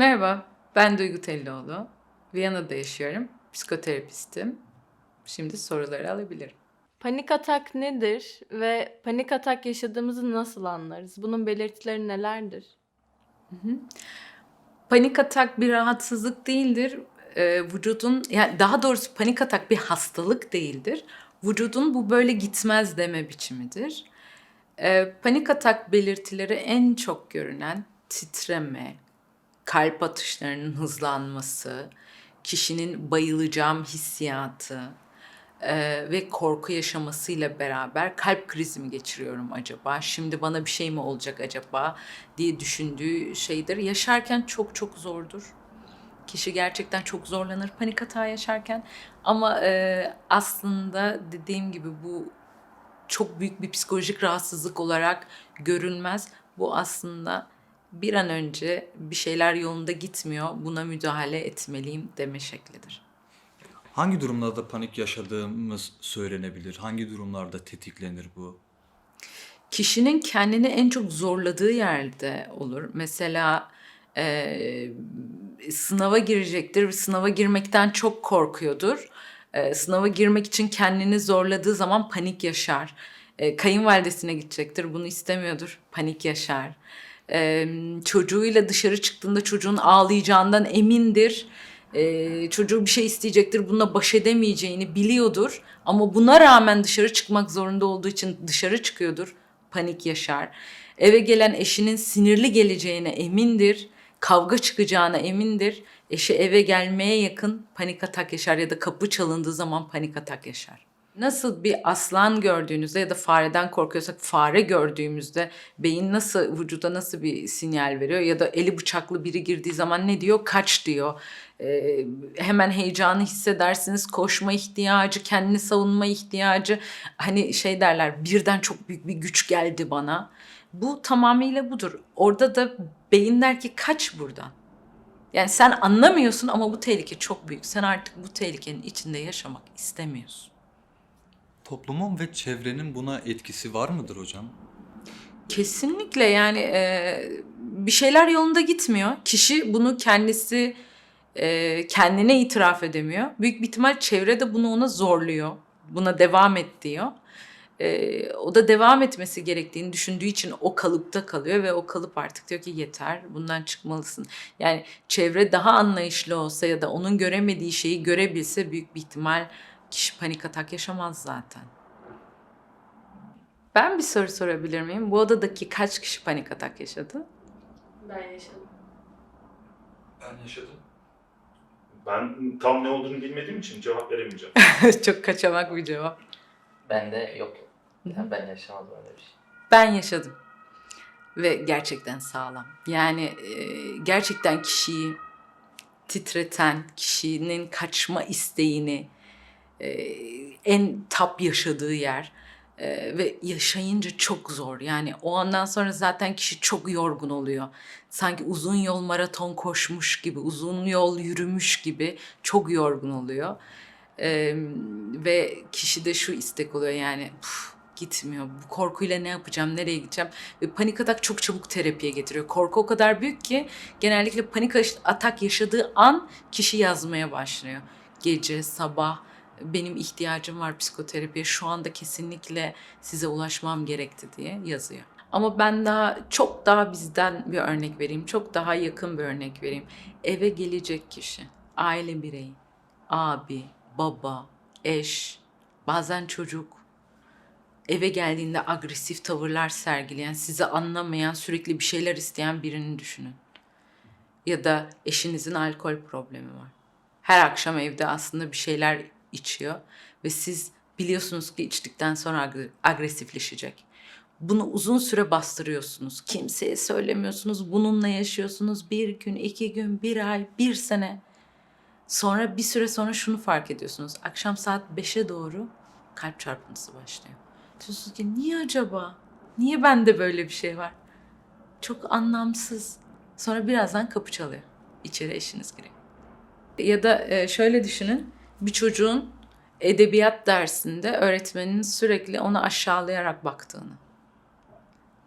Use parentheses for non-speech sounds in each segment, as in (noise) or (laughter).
Merhaba, ben Duygu Tellioğlu. Viyana'da yaşıyorum. Psikoterapistim. Şimdi soruları alabilirim. Panik atak nedir ve panik atak yaşadığımızı nasıl anlarız? Bunun belirtileri nelerdir? Panik atak bir rahatsızlık değildir. Ee, vücudun, yani daha doğrusu panik atak bir hastalık değildir. Vücudun bu böyle gitmez deme biçimidir. Ee, panik atak belirtileri en çok görünen titreme, kalp atışlarının hızlanması, kişinin bayılacağım hissiyatı e, ve korku yaşamasıyla beraber kalp krizi mi geçiriyorum acaba? Şimdi bana bir şey mi olacak acaba diye düşündüğü şeydir. Yaşarken çok çok zordur. Kişi gerçekten çok zorlanır panik hata yaşarken ama e, aslında dediğim gibi bu çok büyük bir psikolojik rahatsızlık olarak görülmez. Bu aslında bir an önce bir şeyler yolunda gitmiyor, buna müdahale etmeliyim deme şeklidir. Hangi durumlarda panik yaşadığımız söylenebilir? Hangi durumlarda tetiklenir bu? Kişinin kendini en çok zorladığı yerde olur. Mesela e, sınava girecektir, sınava girmekten çok korkuyordur. E, sınava girmek için kendini zorladığı zaman panik yaşar. E, kayınvalidesine gidecektir, bunu istemiyordur, panik yaşar. E, çocuğuyla dışarı çıktığında çocuğun ağlayacağından emindir. E, çocuğu bir şey isteyecektir, bununla baş edemeyeceğini biliyordur. Ama buna rağmen dışarı çıkmak zorunda olduğu için dışarı çıkıyordur, panik yaşar. Eve gelen eşinin sinirli geleceğine emindir, kavga çıkacağına emindir. Eşi eve gelmeye yakın panik atak yaşar ya da kapı çalındığı zaman panik atak yaşar. Nasıl bir aslan gördüğünüzde ya da fareden korkuyorsak fare gördüğümüzde beyin nasıl vücuda nasıl bir sinyal veriyor ya da eli bıçaklı biri girdiği zaman ne diyor? Kaç diyor. Ee, hemen heyecanı hissedersiniz, koşma ihtiyacı, kendini savunma ihtiyacı. Hani şey derler birden çok büyük bir güç geldi bana. Bu tamamıyla budur. Orada da beyin der ki kaç buradan. Yani sen anlamıyorsun ama bu tehlike çok büyük. Sen artık bu tehlikenin içinde yaşamak istemiyorsun. Toplumun ve çevrenin buna etkisi var mıdır hocam? Kesinlikle yani e, bir şeyler yolunda gitmiyor. Kişi bunu kendisi e, kendine itiraf edemiyor. Büyük bir ihtimal çevre de bunu ona zorluyor. Buna devam et diyor. E, o da devam etmesi gerektiğini düşündüğü için o kalıpta kalıyor ve o kalıp artık diyor ki yeter bundan çıkmalısın. Yani çevre daha anlayışlı olsa ya da onun göremediği şeyi görebilse büyük bir ihtimal kişi panik atak yaşamaz zaten. Ben bir soru sorabilir miyim? Bu odadaki kaç kişi panik atak yaşadı? Ben yaşadım. Ben yaşadım. Ben tam ne olduğunu bilmediğim için cevap veremeyeceğim. (laughs) Çok kaçamak bir cevap. Bende yok. Yani ben yaşamadım öyle bir şey. Ben yaşadım. Ve gerçekten sağlam. Yani e, gerçekten kişiyi titreten, kişinin kaçma isteğini en tap yaşadığı yer. E, ve yaşayınca çok zor. Yani o andan sonra zaten kişi çok yorgun oluyor. Sanki uzun yol maraton koşmuş gibi, uzun yol yürümüş gibi çok yorgun oluyor. E, ve kişide şu istek oluyor yani "Uf, gitmiyor. Bu korkuyla ne yapacağım, nereye gideceğim? Ve panik atak çok çabuk terapiye getiriyor. Korku o kadar büyük ki genellikle panik atak yaşadığı an kişi yazmaya başlıyor. Gece, sabah, benim ihtiyacım var psikoterapiye şu anda kesinlikle size ulaşmam gerekti diye yazıyor. Ama ben daha çok daha bizden bir örnek vereyim. Çok daha yakın bir örnek vereyim. Eve gelecek kişi, aile bireyi, abi, baba, eş, bazen çocuk, eve geldiğinde agresif tavırlar sergileyen, sizi anlamayan, sürekli bir şeyler isteyen birini düşünün. Ya da eşinizin alkol problemi var. Her akşam evde aslında bir şeyler içiyor ve siz biliyorsunuz ki içtikten sonra agre- agresifleşecek. Bunu uzun süre bastırıyorsunuz. Kimseye söylemiyorsunuz. Bununla yaşıyorsunuz. Bir gün, iki gün, bir ay, bir sene. Sonra bir süre sonra şunu fark ediyorsunuz. Akşam saat 5'e doğru kalp çarpıntısı başlıyor. Diyorsunuz ki niye acaba? Niye bende böyle bir şey var? Çok anlamsız. Sonra birazdan kapı çalıyor. İçeri eşiniz giriyor. Ya da e, şöyle düşünün. Bir çocuğun edebiyat dersinde öğretmenin sürekli onu aşağılayarak baktığını.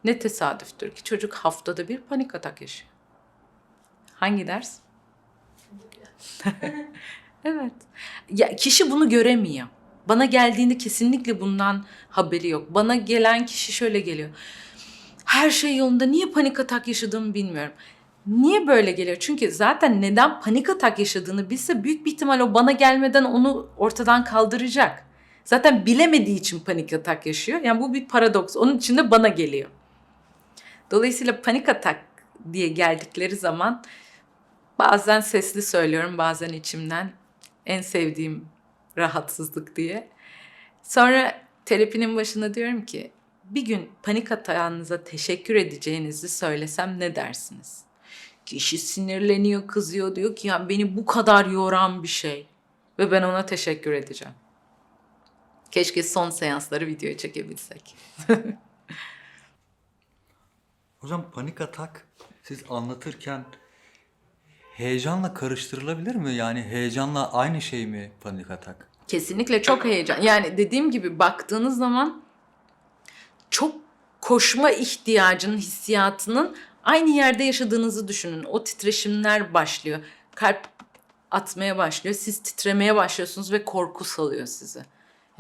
Ne tesadüftür ki çocuk haftada bir panik atak yaşıyor. Hangi ders? (laughs) evet. Ya kişi bunu göremiyor. Bana geldiğinde kesinlikle bundan haberi yok. Bana gelen kişi şöyle geliyor. Her şey yolunda. Niye panik atak yaşadığımı bilmiyorum. Niye böyle geliyor? Çünkü zaten neden panik atak yaşadığını bilse büyük bir ihtimal o bana gelmeden onu ortadan kaldıracak. Zaten bilemediği için panik atak yaşıyor. Yani bu bir paradoks. Onun için de bana geliyor. Dolayısıyla panik atak diye geldikleri zaman bazen sesli söylüyorum, bazen içimden en sevdiğim rahatsızlık diye. Sonra terapinin başında diyorum ki bir gün panik atağınıza teşekkür edeceğinizi söylesem ne dersiniz? Kişi sinirleniyor, kızıyor diyor ki ya beni bu kadar yoran bir şey ve ben ona teşekkür edeceğim. Keşke son seansları videoya çekebilsek. (laughs) Hocam panik atak siz anlatırken heyecanla karıştırılabilir mi? Yani heyecanla aynı şey mi panik atak? Kesinlikle çok heyecan. Yani dediğim gibi baktığınız zaman çok koşma ihtiyacının, hissiyatının aynı yerde yaşadığınızı düşünün. O titreşimler başlıyor. Kalp atmaya başlıyor. Siz titremeye başlıyorsunuz ve korku salıyor sizi.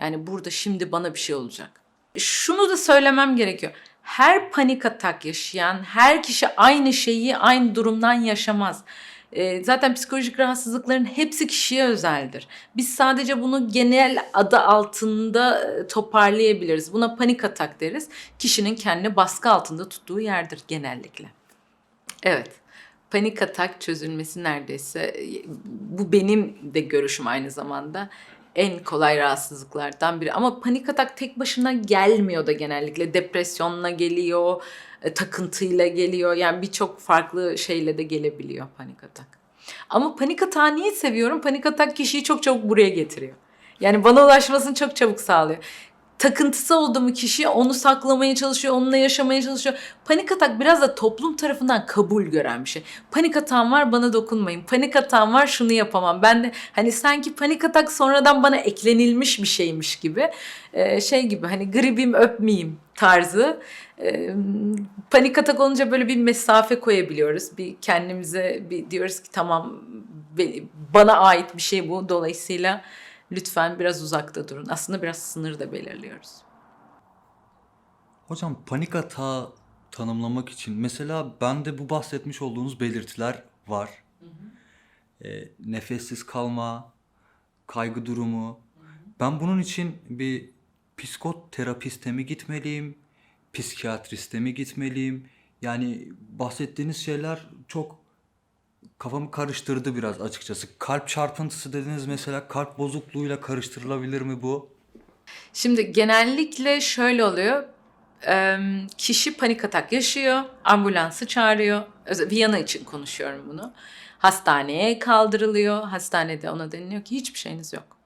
Yani burada şimdi bana bir şey olacak. Şunu da söylemem gerekiyor. Her panik atak yaşayan her kişi aynı şeyi aynı durumdan yaşamaz. Ee, zaten psikolojik rahatsızlıkların hepsi kişiye özeldir. Biz sadece bunu genel adı altında e, toparlayabiliriz. Buna panik atak deriz. Kişinin kendini baskı altında tuttuğu yerdir genellikle. Evet. Panik atak çözülmesi neredeyse e, bu benim de görüşüm aynı zamanda en kolay rahatsızlıklardan biri. Ama panik atak tek başına gelmiyor da genellikle. Depresyonla geliyor, e, takıntıyla geliyor. Yani birçok farklı şeyle de gelebiliyor panik atak. Ama panik atağı niye seviyorum? Panik atak kişiyi çok çabuk buraya getiriyor. Yani bana ulaşmasını çok çabuk sağlıyor. Takıntısı oldu mu kişi onu saklamaya çalışıyor, onunla yaşamaya çalışıyor. Panik atak biraz da toplum tarafından kabul gören bir şey. Panik atağım var bana dokunmayın. Panik atağım var şunu yapamam. Ben de hani sanki panik atak sonradan bana eklenilmiş bir şeymiş gibi. Ee, şey gibi hani gribim öpmeyeyim tarzı. Ee, panik atak olunca böyle bir mesafe koyabiliyoruz. Bir kendimize bir diyoruz ki tamam bana ait bir şey bu. Dolayısıyla lütfen biraz uzakta durun. Aslında biraz sınır da belirliyoruz. Hocam panik atağı tanımlamak için mesela bende bu bahsetmiş olduğunuz belirtiler var. Ee, nefessiz kalma, kaygı durumu. Ben bunun için bir psikoterapiste mi gitmeliyim, psikiyatriste mi gitmeliyim? Yani bahsettiğiniz şeyler çok kafamı karıştırdı biraz açıkçası. Kalp çarpıntısı dediniz mesela kalp bozukluğuyla karıştırılabilir mi bu? Şimdi genellikle şöyle oluyor. Kişi panik atak yaşıyor, ambulansı çağırıyor. Viyana için konuşuyorum bunu. Hastaneye kaldırılıyor. Hastanede ona deniliyor ki hiçbir şeyiniz yok.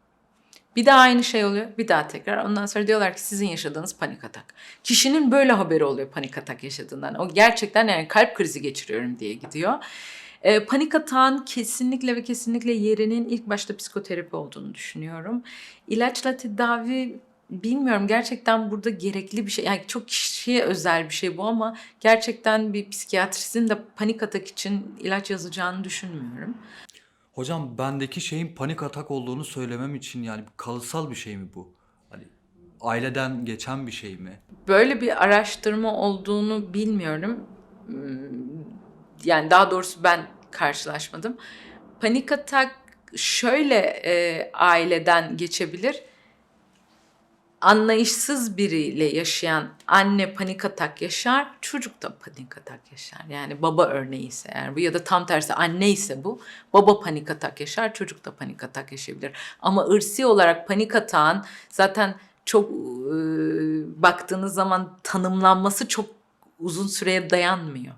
Bir daha aynı şey oluyor, bir daha tekrar. Ondan sonra diyorlar ki sizin yaşadığınız panik atak. Kişinin böyle haberi oluyor panik atak yaşadığından. O gerçekten yani kalp krizi geçiriyorum diye gidiyor. Ee, panik atağın kesinlikle ve kesinlikle yerinin ilk başta psikoterapi olduğunu düşünüyorum. İlaçla tedavi bilmiyorum gerçekten burada gerekli bir şey. Yani çok kişiye özel bir şey bu ama gerçekten bir psikiyatristin de panik atak için ilaç yazacağını düşünmüyorum. Hocam bendeki şeyin panik atak olduğunu söylemem için yani kalıtsal bir şey mi bu? Hani aileden geçen bir şey mi? Böyle bir araştırma olduğunu bilmiyorum. Yani daha doğrusu ben karşılaşmadım. Panik atak şöyle e, aileden geçebilir. Anlayışsız biriyle yaşayan anne panik atak yaşar, çocuk da panik atak yaşar. Yani baba örneği ise eğer bu ya da tam tersi anne ise bu, baba panik atak yaşar, çocuk da panik atak yaşayabilir. Ama ırsi olarak panik atağın zaten çok e, baktığınız zaman tanımlanması çok uzun süreye dayanmıyor.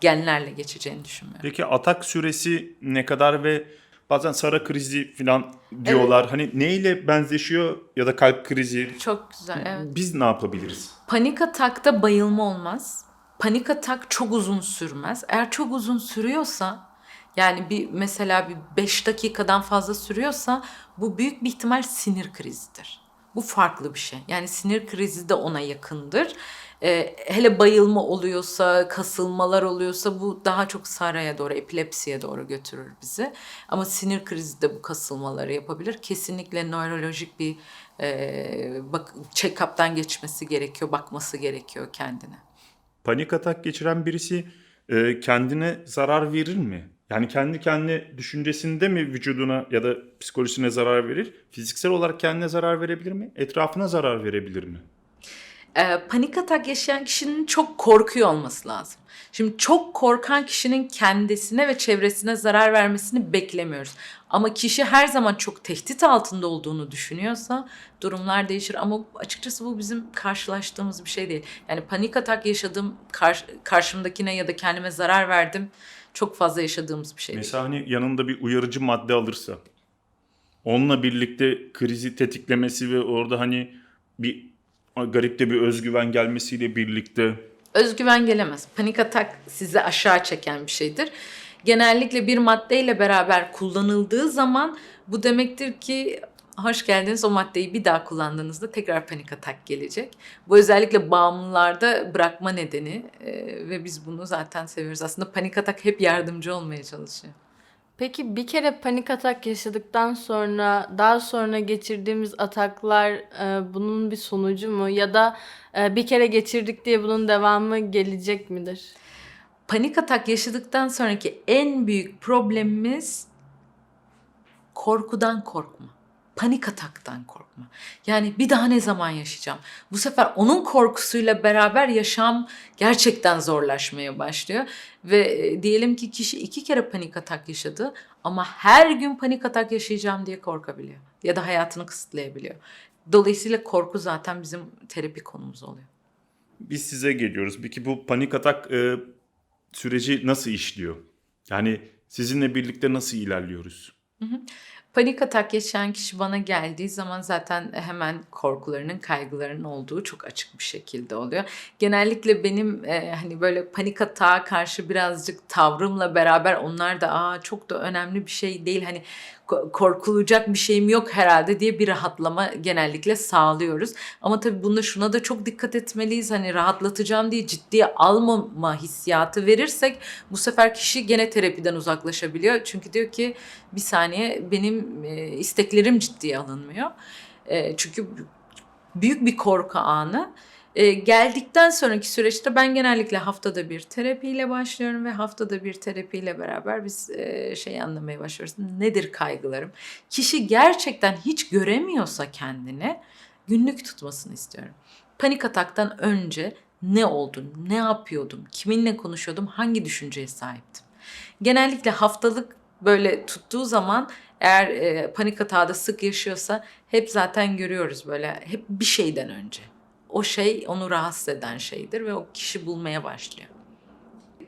Genlerle geçeceğini düşünmüyorum. Peki atak süresi ne kadar ve bazen sara krizi falan diyorlar. Hani neyle benzeşiyor ya da kalp krizi? Çok güzel, evet. Biz ne yapabiliriz? Panik atakta bayılma olmaz. Panik atak çok uzun sürmez. Eğer çok uzun sürüyorsa yani bir mesela bir 5 dakikadan fazla sürüyorsa bu büyük bir ihtimal sinir krizidir. Bu farklı bir şey. Yani sinir krizi de ona yakındır. E, hele bayılma oluyorsa, kasılmalar oluyorsa bu daha çok saraya doğru, epilepsiye doğru götürür bizi. Ama sinir krizi de bu kasılmaları yapabilir. Kesinlikle nörolojik bir e, bak check-up'tan geçmesi gerekiyor, bakması gerekiyor kendine. Panik atak geçiren birisi e, kendine zarar verir mi? Yani kendi kendine düşüncesinde mi vücuduna ya da psikolojisine zarar verir? Fiziksel olarak kendine zarar verebilir mi? Etrafına zarar verebilir mi? Ee, panik atak yaşayan kişinin çok korkuyor olması lazım. Şimdi çok korkan kişinin kendisine ve çevresine zarar vermesini beklemiyoruz. Ama kişi her zaman çok tehdit altında olduğunu düşünüyorsa durumlar değişir. Ama açıkçası bu bizim karşılaştığımız bir şey değil. Yani panik atak yaşadım, kar- karşımdakine ya da kendime zarar verdim. Çok fazla yaşadığımız bir şey değil. Mesela hani yanında bir uyarıcı madde alırsa onunla birlikte krizi tetiklemesi ve orada hani bir garip de bir özgüven gelmesiyle birlikte Özgüven gelemez. Panik atak sizi aşağı çeken bir şeydir. Genellikle bir maddeyle beraber kullanıldığı zaman bu demektir ki hoş geldiniz o maddeyi bir daha kullandığınızda tekrar panik atak gelecek. Bu özellikle bağımlılarda bırakma nedeni e, ve biz bunu zaten seviyoruz. Aslında panik atak hep yardımcı olmaya çalışıyor. Peki bir kere panik atak yaşadıktan sonra daha sonra geçirdiğimiz ataklar e, bunun bir sonucu mu ya da e, bir kere geçirdik diye bunun devamı gelecek midir? Panik atak yaşadıktan sonraki en büyük problemimiz korkudan korkma. Panik ataktan korkma. Yani bir daha ne zaman yaşayacağım? Bu sefer onun korkusuyla beraber yaşam gerçekten zorlaşmaya başlıyor. Ve e, diyelim ki kişi iki kere panik atak yaşadı ama her gün panik atak yaşayacağım diye korkabiliyor. Ya da hayatını kısıtlayabiliyor. Dolayısıyla korku zaten bizim terapi konumuz oluyor. biz size geliyoruz. Peki bu panik atak e, süreci nasıl işliyor? Yani sizinle birlikte nasıl ilerliyoruz? Panik atak yaşayan kişi bana geldiği zaman zaten hemen korkularının, kaygılarının olduğu çok açık bir şekilde oluyor. Genellikle benim e, hani böyle panik atağa karşı birazcık tavrımla beraber onlar da aa çok da önemli bir şey değil hani ko- korkulacak bir şeyim yok herhalde diye bir rahatlama genellikle sağlıyoruz. Ama tabii bunda şuna da çok dikkat etmeliyiz. Hani rahatlatacağım diye ciddiye almama hissiyatı verirsek bu sefer kişi gene terapiden uzaklaşabiliyor. Çünkü diyor ki bir saniye benim e, isteklerim ciddiye alınmıyor. E, çünkü büyük bir korku anı. E, geldikten sonraki süreçte ben genellikle haftada bir terapiyle başlıyorum ve haftada bir terapiyle beraber biz e, şey anlamaya başlıyoruz. Nedir kaygılarım? Kişi gerçekten hiç göremiyorsa kendini günlük tutmasını istiyorum. Panik ataktan önce ne oldu, ne yapıyordum, kiminle konuşuyordum, hangi düşünceye sahiptim? Genellikle haftalık böyle tuttuğu zaman eğer e, panik atağı da sık yaşıyorsa hep zaten görüyoruz böyle hep bir şeyden önce. O şey onu rahatsız eden şeydir ve o kişi bulmaya başlıyor.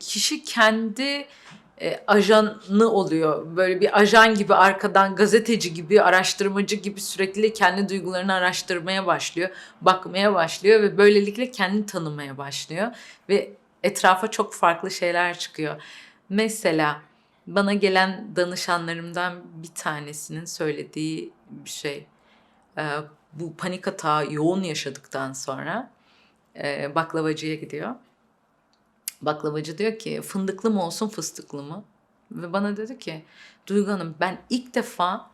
Kişi kendi e, ajanı oluyor. Böyle bir ajan gibi arkadan gazeteci gibi, araştırmacı gibi sürekli kendi duygularını araştırmaya başlıyor, bakmaya başlıyor ve böylelikle kendini tanımaya başlıyor ve etrafa çok farklı şeyler çıkıyor. Mesela bana gelen danışanlarımdan bir tanesinin söylediği bir şey. e, bu panik atağı yoğun yaşadıktan sonra e, baklavacıya gidiyor. Baklavacı diyor ki fındıklı mı olsun fıstıklı mı? Ve bana dedi ki Duygu Hanım ben ilk defa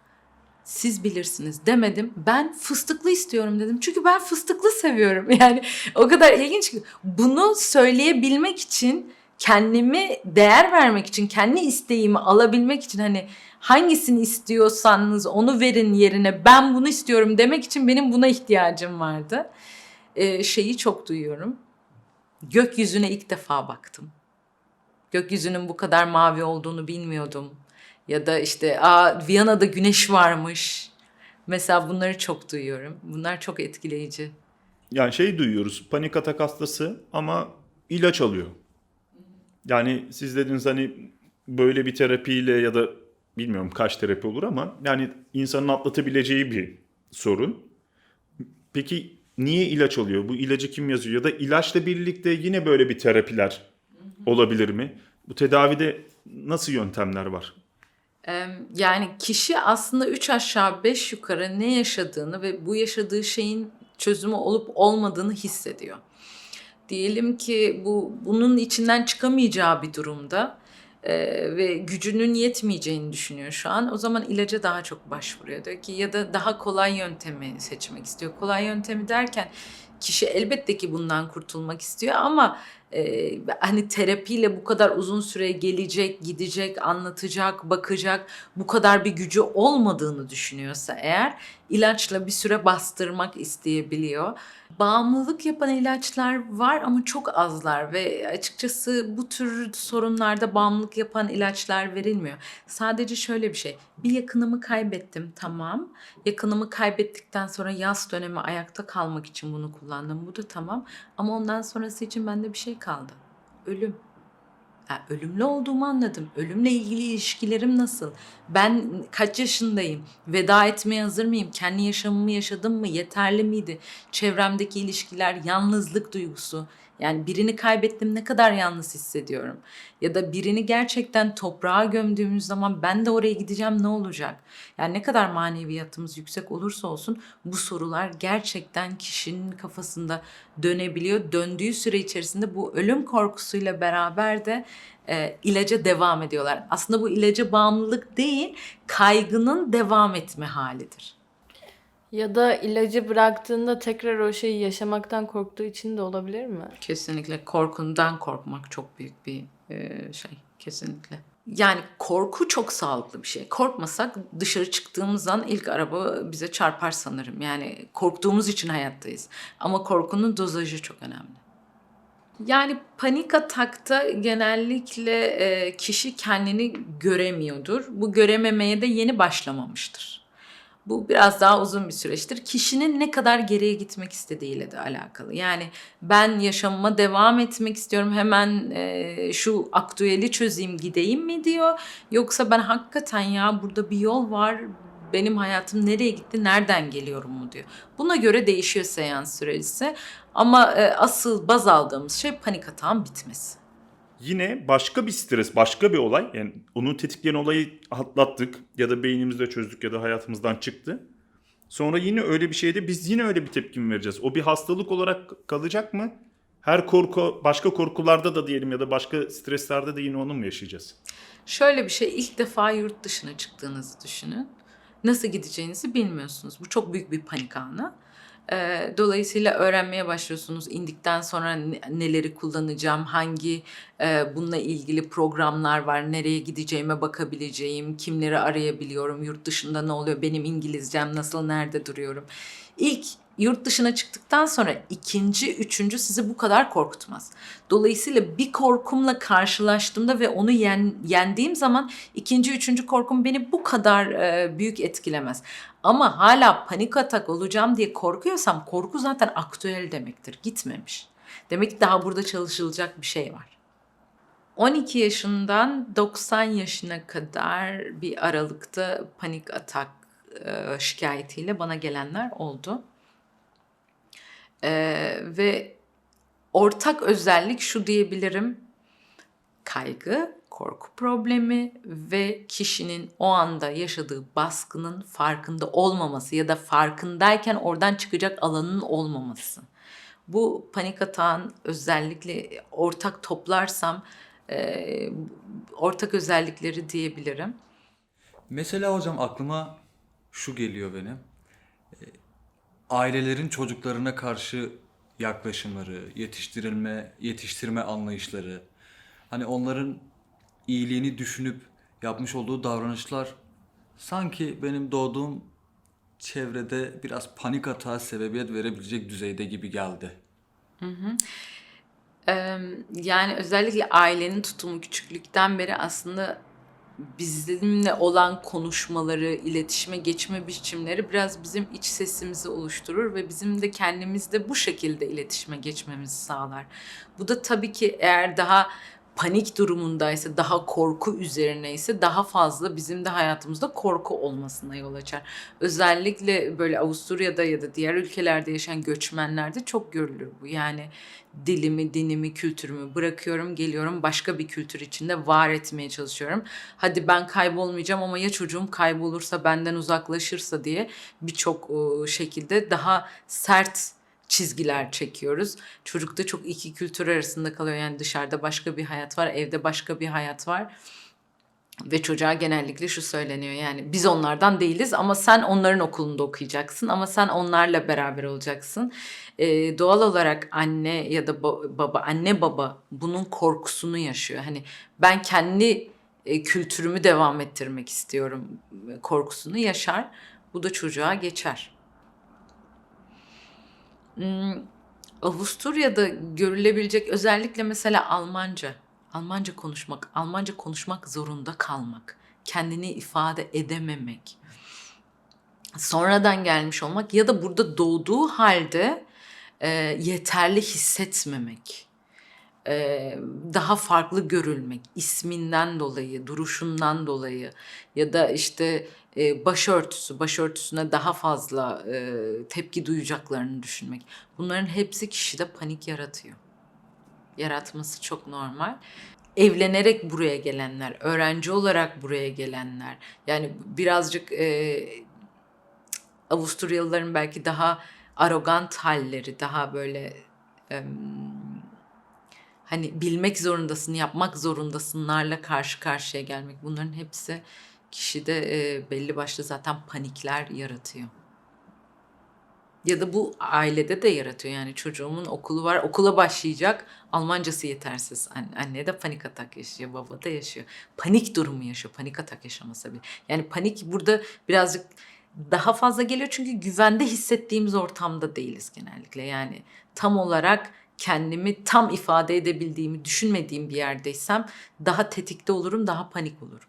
siz bilirsiniz demedim. Ben fıstıklı istiyorum dedim. Çünkü ben fıstıklı seviyorum. (laughs) Yani o kadar ilginç ki bunu söyleyebilmek için kendimi değer vermek için, kendi isteğimi alabilmek için hani hangisini istiyorsanız onu verin yerine ben bunu istiyorum demek için benim buna ihtiyacım vardı. Ee, şeyi çok duyuyorum. Gökyüzüne ilk defa baktım. Gökyüzünün bu kadar mavi olduğunu bilmiyordum. Ya da işte aa Viyana'da güneş varmış. Mesela bunları çok duyuyorum. Bunlar çok etkileyici. Yani şey duyuyoruz panik atak hastası ama ilaç alıyor. Yani siz dediniz hani böyle bir terapiyle ya da bilmiyorum kaç terapi olur ama yani insanın atlatabileceği bir sorun. Peki niye ilaç alıyor? Bu ilacı kim yazıyor? Ya da ilaçla birlikte yine böyle bir terapiler olabilir mi? Bu tedavide nasıl yöntemler var? Yani kişi aslında üç aşağı beş yukarı ne yaşadığını ve bu yaşadığı şeyin çözümü olup olmadığını hissediyor. Diyelim ki bu bunun içinden çıkamayacağı bir durumda e, ve gücünün yetmeyeceğini düşünüyor şu an. O zaman ilaca daha çok başvuruyor. Diyor ki ya da daha kolay yöntemi seçmek istiyor. Kolay yöntemi derken kişi elbette ki bundan kurtulmak istiyor ama e, hani terapiyle bu kadar uzun süre gelecek, gidecek, anlatacak, bakacak bu kadar bir gücü olmadığını düşünüyorsa eğer ilaçla bir süre bastırmak isteyebiliyor. Bağımlılık yapan ilaçlar var ama çok azlar ve açıkçası bu tür sorunlarda bağımlılık yapan ilaçlar verilmiyor. Sadece şöyle bir şey. Bir yakınımı kaybettim tamam. Yakınımı kaybettikten sonra yaz dönemi ayakta kalmak için bunu kullandım. Bu da tamam. Ama ondan sonrası için bende bir şey kaldı. Ölüm. Ya ölümlü olduğumu anladım. Ölümle ilgili ilişkilerim nasıl? Ben kaç yaşındayım? Veda etmeye hazır mıyım? Kendi yaşamımı yaşadım mı? Yeterli miydi? Çevremdeki ilişkiler, yalnızlık duygusu. Yani birini kaybettim ne kadar yalnız hissediyorum. Ya da birini gerçekten toprağa gömdüğümüz zaman ben de oraya gideceğim ne olacak? Yani ne kadar maneviyatımız yüksek olursa olsun bu sorular gerçekten kişinin kafasında dönebiliyor. Döndüğü süre içerisinde bu ölüm korkusuyla beraber de e, ilaca devam ediyorlar. Aslında bu ilaca bağımlılık değil, kaygının devam etme halidir. Ya da ilacı bıraktığında tekrar o şeyi yaşamaktan korktuğu için de olabilir mi? Kesinlikle korkundan korkmak çok büyük bir e, şey. Kesinlikle. Yani korku çok sağlıklı bir şey. Korkmasak dışarı çıktığımız an ilk araba bize çarpar sanırım. Yani korktuğumuz için hayattayız. Ama korkunun dozajı çok önemli. Yani panik atakta genellikle e, kişi kendini göremiyordur. Bu görememeye de yeni başlamamıştır. Bu biraz daha uzun bir süreçtir. Kişinin ne kadar geriye gitmek istediğiyle de alakalı. Yani ben yaşamıma devam etmek istiyorum hemen e, şu aktüeli çözeyim gideyim mi diyor. Yoksa ben hakikaten ya burada bir yol var benim hayatım nereye gitti nereden geliyorum mu diyor. Buna göre değişiyor seans süresi. Ama e, asıl baz aldığımız şey panik atağın bitmesi. Yine başka bir stres, başka bir olay. Yani onu tetikleyen olayı atlattık ya da beynimizde çözdük ya da hayatımızdan çıktı. Sonra yine öyle bir şeyde biz yine öyle bir tepki mi vereceğiz? O bir hastalık olarak kalacak mı? Her korku, başka korkularda da diyelim ya da başka streslerde de yine onu mu yaşayacağız? Şöyle bir şey ilk defa yurt dışına çıktığınızı düşünün. Nasıl gideceğinizi bilmiyorsunuz. Bu çok büyük bir panik anı. Ee, dolayısıyla öğrenmeye başlıyorsunuz. İndikten sonra ne- neleri kullanacağım, hangi e, bununla ilgili programlar var, nereye gideceğime bakabileceğim, kimleri arayabiliyorum, yurt dışında ne oluyor, benim İngilizcem nasıl, nerede duruyorum. İlk yurt dışına çıktıktan sonra ikinci, üçüncü sizi bu kadar korkutmaz. Dolayısıyla bir korkumla karşılaştığımda ve onu yen, yendiğim zaman ikinci, üçüncü korkum beni bu kadar e, büyük etkilemez. Ama hala panik atak olacağım diye korkuyorsam korku zaten aktüel demektir, gitmemiş. Demek ki daha burada çalışılacak bir şey var. 12 yaşından 90 yaşına kadar bir aralıkta panik atak e, şikayetiyle bana gelenler oldu. E, ve ortak özellik şu diyebilirim. Kaygı, korku problemi ve kişinin o anda yaşadığı baskının farkında olmaması ya da farkındayken oradan çıkacak alanın olmaması. Bu panik atağın özellikle ortak toplarsam e, ortak özellikleri diyebilirim. Mesela hocam aklıma şu geliyor benim. Ee, Ailelerin çocuklarına karşı yaklaşımları, yetiştirilme, yetiştirme anlayışları. Hani onların iyiliğini düşünüp yapmış olduğu davranışlar sanki benim doğduğum çevrede biraz panik atağa sebebiyet verebilecek düzeyde gibi geldi. Eee, yani özellikle ailenin tutumu küçüklükten beri aslında bizimle olan konuşmaları, iletişime geçme biçimleri biraz bizim iç sesimizi oluşturur ve bizim de kendimizde bu şekilde iletişime geçmemizi sağlar. Bu da tabii ki eğer daha panik durumundaysa, daha korku üzerine ise daha fazla bizim de hayatımızda korku olmasına yol açar. Özellikle böyle Avusturya'da ya da diğer ülkelerde yaşayan göçmenlerde çok görülür bu. Yani dilimi, dinimi, kültürümü bırakıyorum, geliyorum başka bir kültür içinde var etmeye çalışıyorum. Hadi ben kaybolmayacağım ama ya çocuğum kaybolursa, benden uzaklaşırsa diye birçok e, şekilde daha sert çizgiler çekiyoruz. Çocuk da çok iki kültür arasında kalıyor. Yani dışarıda başka bir hayat var, evde başka bir hayat var. Ve çocuğa genellikle şu söyleniyor yani biz onlardan değiliz ama sen onların okulunda okuyacaksın ama sen onlarla beraber olacaksın. Ee, doğal olarak anne ya da ba- baba anne baba bunun korkusunu yaşıyor. Hani ben kendi e, kültürümü devam ettirmek istiyorum e, korkusunu yaşar. Bu da çocuğa geçer. Hmm, Avusturya'da görülebilecek özellikle mesela Almanca. Almanca konuşmak, Almanca konuşmak zorunda kalmak, kendini ifade edememek, sonradan gelmiş olmak ya da burada doğduğu halde e, yeterli hissetmemek, e, daha farklı görülmek, isminden dolayı, duruşundan dolayı ya da işte e, başörtüsü, başörtüsüne daha fazla e, tepki duyacaklarını düşünmek. Bunların hepsi kişide panik yaratıyor yaratması çok normal. Evlenerek buraya gelenler, öğrenci olarak buraya gelenler, yani birazcık e, Avusturyalıların belki daha arrogant halleri, daha böyle em, hani bilmek zorundasın, yapmak zorundasınlarla karşı karşıya gelmek. Bunların hepsi kişide e, belli başlı zaten panikler yaratıyor. Ya da bu ailede de yaratıyor. Yani çocuğumun okulu var, okula başlayacak. Almancası yetersiz. Anne, de panik atak yaşıyor, baba da yaşıyor. Panik durumu yaşıyor, panik atak yaşamasa bile. Yani panik burada birazcık daha fazla geliyor çünkü güvende hissettiğimiz ortamda değiliz genellikle. Yani tam olarak kendimi tam ifade edebildiğimi düşünmediğim bir yerdeysem daha tetikte olurum, daha panik olurum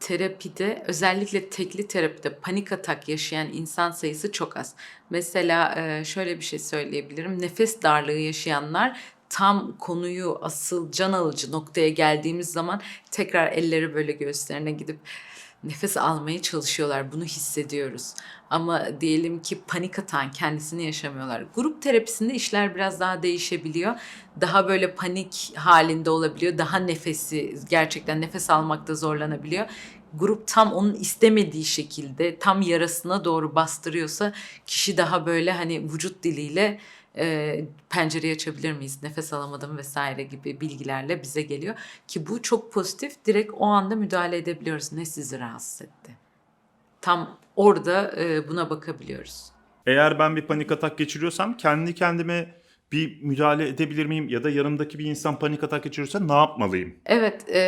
terapide özellikle tekli terapide panik atak yaşayan insan sayısı çok az. Mesela e, şöyle bir şey söyleyebilirim. Nefes darlığı yaşayanlar tam konuyu asıl can alıcı noktaya geldiğimiz zaman tekrar elleri böyle göğüslerine gidip nefes almaya çalışıyorlar. Bunu hissediyoruz. Ama diyelim ki panik atan kendisini yaşamıyorlar. Grup terapisinde işler biraz daha değişebiliyor. Daha böyle panik halinde olabiliyor. Daha nefesi gerçekten nefes almakta zorlanabiliyor. Grup tam onun istemediği şekilde tam yarasına doğru bastırıyorsa kişi daha böyle hani vücut diliyle e, pencereyi açabilir miyiz, nefes alamadım vesaire gibi bilgilerle bize geliyor. Ki bu çok pozitif. Direkt o anda müdahale edebiliyoruz. Ne sizi rahatsız etti? Tam orada e, buna bakabiliyoruz. Eğer ben bir panik atak geçiriyorsam kendi kendime bir müdahale edebilir miyim? Ya da yanımdaki bir insan panik atak geçiriyorsa ne yapmalıyım? Evet, e,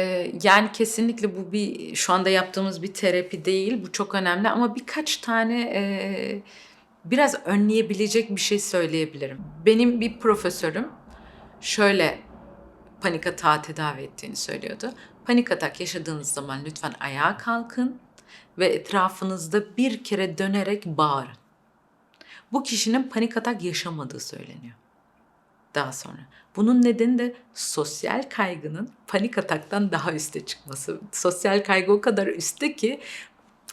yani kesinlikle bu bir şu anda yaptığımız bir terapi değil. Bu çok önemli ama birkaç tane e, biraz önleyebilecek bir şey söyleyebilirim. Benim bir profesörüm şöyle panik atağı tedavi ettiğini söylüyordu. Panik atak yaşadığınız zaman lütfen ayağa kalkın ve etrafınızda bir kere dönerek bağırın. Bu kişinin panik atak yaşamadığı söyleniyor daha sonra. Bunun nedeni de sosyal kaygının panik ataktan daha üste çıkması. Sosyal kaygı o kadar üstte ki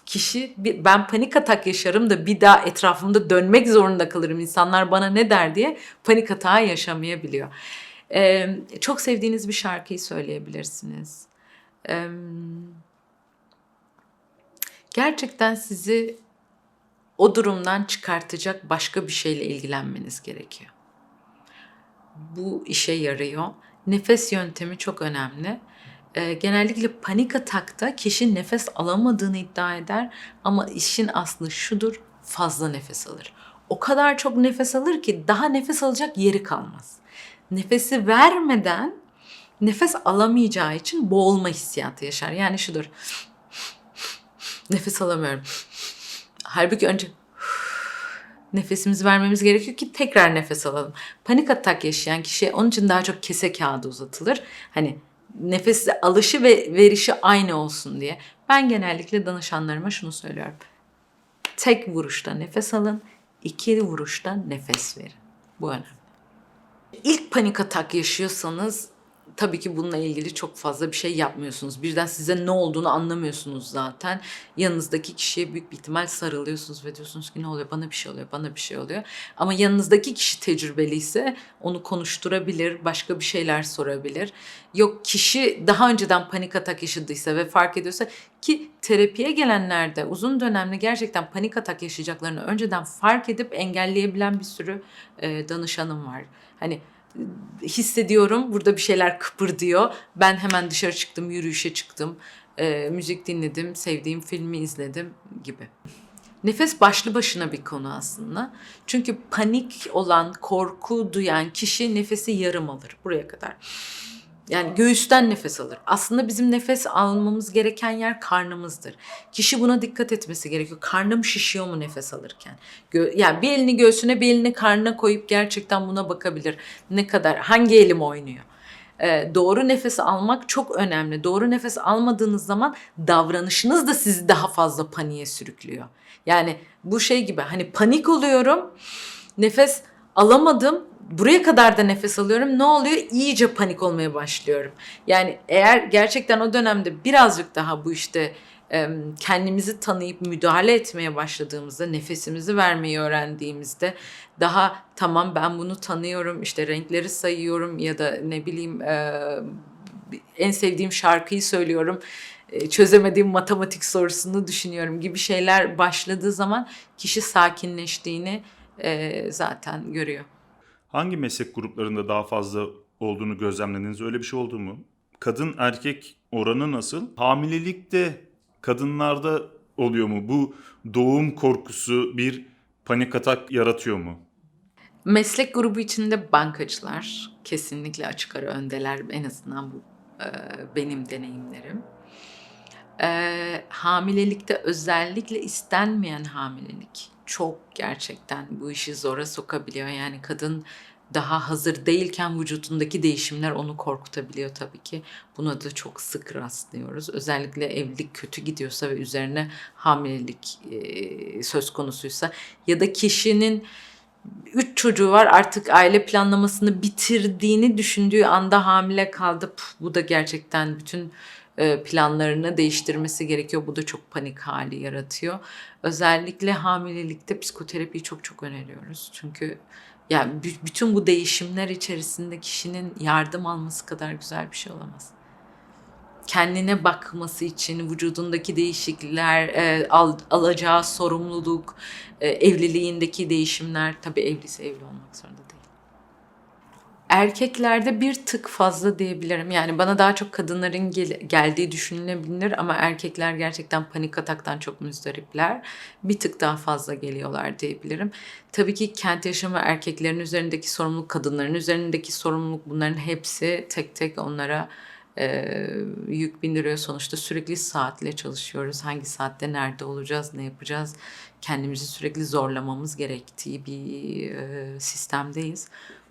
kişi ben panik atak yaşarım da bir daha etrafımda dönmek zorunda kalırım. İnsanlar bana ne der diye panik atağı yaşamayabiliyor. Ee, çok sevdiğiniz bir şarkıyı söyleyebilirsiniz. Ee, gerçekten sizi o durumdan çıkartacak başka bir şeyle ilgilenmeniz gerekiyor bu işe yarıyor. Nefes yöntemi çok önemli. Ee, genellikle panik atakta kişi nefes alamadığını iddia eder ama işin aslı şudur fazla nefes alır. O kadar çok nefes alır ki daha nefes alacak yeri kalmaz. Nefesi vermeden nefes alamayacağı için boğulma hissiyatı yaşar. Yani şudur. Nefes alamıyorum. Halbuki önce nefesimizi vermemiz gerekiyor ki tekrar nefes alalım. Panik atak yaşayan kişiye onun için daha çok kese kağıdı uzatılır. Hani nefes alışı ve verişi aynı olsun diye. Ben genellikle danışanlarıma şunu söylüyorum. Tek vuruşta nefes alın, iki vuruşta nefes verin. Bu önemli. İlk panik atak yaşıyorsanız tabii ki bununla ilgili çok fazla bir şey yapmıyorsunuz. Birden size ne olduğunu anlamıyorsunuz zaten. Yanınızdaki kişiye büyük bir ihtimal sarılıyorsunuz ve diyorsunuz ki ne oluyor bana bir şey oluyor bana bir şey oluyor. Ama yanınızdaki kişi tecrübeliyse onu konuşturabilir, başka bir şeyler sorabilir. Yok kişi daha önceden panik atak yaşadıysa ve fark ediyorsa ki terapiye gelenlerde uzun dönemli gerçekten panik atak yaşayacaklarını önceden fark edip engelleyebilen bir sürü e, danışanım var. Hani hissediyorum burada bir şeyler kıpırdıyor. Ben hemen dışarı çıktım, yürüyüşe çıktım, e, müzik dinledim, sevdiğim filmi izledim gibi. Nefes başlı başına bir konu aslında. Çünkü panik olan, korku duyan kişi nefesi yarım alır buraya kadar. Yani göğüsten nefes alır. Aslında bizim nefes almamız gereken yer karnımızdır. Kişi buna dikkat etmesi gerekiyor. Karnım şişiyor mu nefes alırken? Gö- yani bir elini göğsüne bir elini karnına koyup gerçekten buna bakabilir. Ne kadar, hangi elim oynuyor? Ee, doğru nefes almak çok önemli. Doğru nefes almadığınız zaman davranışınız da sizi daha fazla paniğe sürüklüyor. Yani bu şey gibi hani panik oluyorum, nefes alamadım, buraya kadar da nefes alıyorum. Ne oluyor? İyice panik olmaya başlıyorum. Yani eğer gerçekten o dönemde birazcık daha bu işte kendimizi tanıyıp müdahale etmeye başladığımızda, nefesimizi vermeyi öğrendiğimizde daha tamam ben bunu tanıyorum, işte renkleri sayıyorum ya da ne bileyim en sevdiğim şarkıyı söylüyorum, çözemediğim matematik sorusunu düşünüyorum gibi şeyler başladığı zaman kişi sakinleştiğini e, zaten görüyor. Hangi meslek gruplarında daha fazla olduğunu gözlemlediniz? Öyle bir şey oldu mu? Kadın erkek oranı nasıl? Hamilelikte kadınlarda oluyor mu? Bu doğum korkusu bir panik atak yaratıyor mu? Meslek grubu içinde bankacılar kesinlikle açık ara öndeler en azından bu e, benim deneyimlerim. E, hamilelikte özellikle istenmeyen hamilelik çok gerçekten bu işi zora sokabiliyor. Yani kadın daha hazır değilken vücudundaki değişimler onu korkutabiliyor tabii ki. Buna da çok sık rastlıyoruz. Özellikle evlilik kötü gidiyorsa ve üzerine hamilelik söz konusuysa ya da kişinin üç çocuğu var artık aile planlamasını bitirdiğini düşündüğü anda hamile kaldı. Puf, bu da gerçekten bütün planlarını değiştirmesi gerekiyor. Bu da çok panik hali yaratıyor. Özellikle hamilelikte psikoterapiyi çok çok öneriyoruz. Çünkü yani bü- bütün bu değişimler içerisinde kişinin yardım alması kadar güzel bir şey olamaz. Kendine bakması için vücudundaki değişiklikler, e, al- alacağı sorumluluk, e, evliliğindeki değişimler tabii evliyse evli olmak zorunda. Erkeklerde bir tık fazla diyebilirim. Yani bana daha çok kadınların gel- geldiği düşünülebilir ama erkekler gerçekten panik ataktan çok müzdaripler. Bir tık daha fazla geliyorlar diyebilirim. Tabii ki kent yaşamı erkeklerin üzerindeki sorumluluk, kadınların üzerindeki sorumluluk bunların hepsi tek tek onlara e, yük bindiriyor. Sonuçta sürekli saatle çalışıyoruz. Hangi saatte nerede olacağız, ne yapacağız? Kendimizi sürekli zorlamamız gerektiği bir e, sistemdeyiz.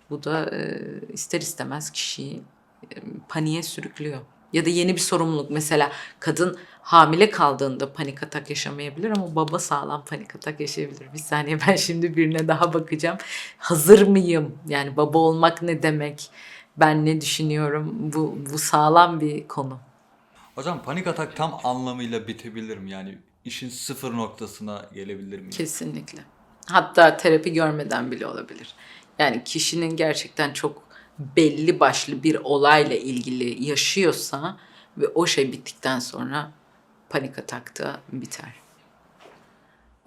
Bu da e, ister istemez kişiyi e, paniğe sürüklüyor. Ya da yeni bir sorumluluk. Mesela kadın hamile kaldığında panik atak yaşamayabilir ama baba sağlam panik atak yaşayabilir. Bir saniye (laughs) ben şimdi birine daha bakacağım. Hazır mıyım? Yani baba olmak ne demek? Ben ne düşünüyorum? Bu, bu sağlam bir konu. Hocam panik atak tam anlamıyla bitebilir mi? Yani işin sıfır noktasına gelebilir mi? Kesinlikle. Hatta terapi görmeden bile olabilir. Yani kişinin gerçekten çok belli başlı bir olayla ilgili yaşıyorsa ve o şey bittikten sonra panik atakta biter.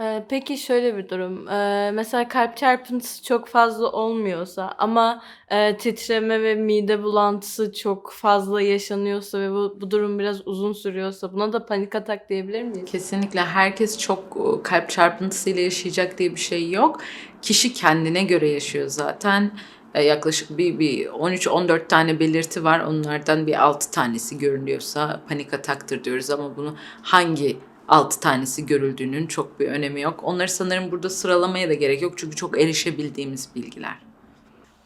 Ee, peki şöyle bir durum. Ee, mesela kalp çarpıntısı çok fazla olmuyorsa ama e, titreme ve mide bulantısı çok fazla yaşanıyorsa ve bu, bu durum biraz uzun sürüyorsa buna da panik atak diyebilir miyiz? Kesinlikle herkes çok e, kalp çarpıntısıyla yaşayacak diye bir şey yok. Kişi kendine göre yaşıyor zaten. E, Yaklaşık bir, bir 13-14 tane belirti var. Onlardan bir 6 tanesi görünüyorsa panik ataktır diyoruz ama bunu hangi 6 tanesi görüldüğünün çok bir önemi yok. Onları sanırım burada sıralamaya da gerek yok çünkü çok erişebildiğimiz bilgiler.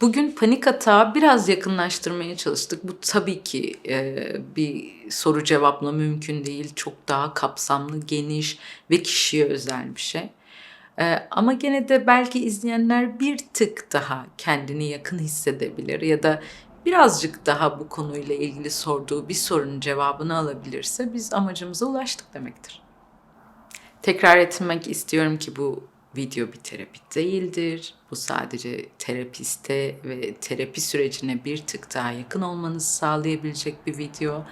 Bugün panik atağı biraz yakınlaştırmaya çalıştık. Bu tabii ki e, bir soru cevapla mümkün değil. Çok daha kapsamlı, geniş ve kişiye özel bir şey. E, ama gene de belki izleyenler bir tık daha kendini yakın hissedebilir ya da birazcık daha bu konuyla ilgili sorduğu bir sorunun cevabını alabilirse biz amacımıza ulaştık demektir. Tekrar etmek istiyorum ki bu video bir terapi değildir. Bu sadece terapiste ve terapi sürecine bir tık daha yakın olmanızı sağlayabilecek bir video.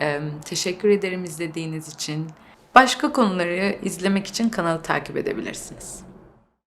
Ee, teşekkür ederim izlediğiniz için. Başka konuları izlemek için kanalı takip edebilirsiniz.